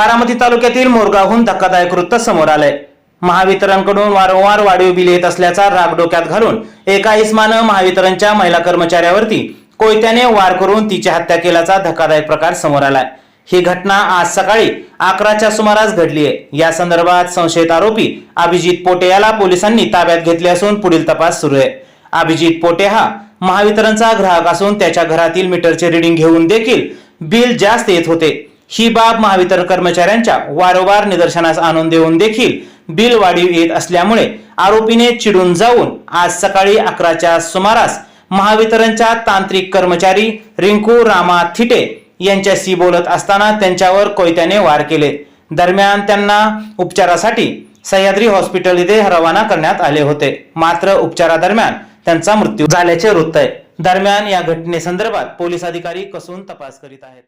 बारामती तालुक्यातील मोरगावहून धक्कादायक वृत्त समोर आलंय. महावितरणकडून वारंवार वाढीव बिल येत असल्याचा राग डोक्यात घालून एका इस्मानं महावितरणच्या महिला कर्मचाऱ्यावरती कोयत्याने वार करून तिची हत्या केल्याचा धक्कादायक प्रकार समोर आलाय. ही घटना आज सकाळी अकराच्या सुमारास घडली आहे. या संदर्भात संशयित आरोपी अभिजित पोटे याला पोलिसांनी ताब्यात घेतले असून पुढील तपास सुरू आहे. अभिजित पोटे हा महावितरणचा ग्राहक असून त्याच्या घरातील मीटरचे रिडिंग घेऊन देखील बिल जास्त येत होते. ही बाब महावितरण कर्मचाऱ्यांच्या वारंवार निदर्शनास आणून देऊन देखील बिल वाढीव येत असल्यामुळे आरोपीने चिडून जाऊन आज सकाळी अकराच्या सुमारास महावितरणच्या तांत्रिक कर्मचारी रिंकू रामा थिटे यांच्याशी बोलत असताना त्यांच्यावर कोयत्याने वार केले. दरम्यान त्यांना उपचारासाठी सह्याद्री हॉस्पिटल इथे रवाना करण्यात आले होते. मात्र उपचारादरम्यान त्यांचा मृत्यू झाल्याचे वृत्त आहे. दरम्यान या घटनेसंदर्भात पोलीस अधिकारी कसून तपास करीत आहेत.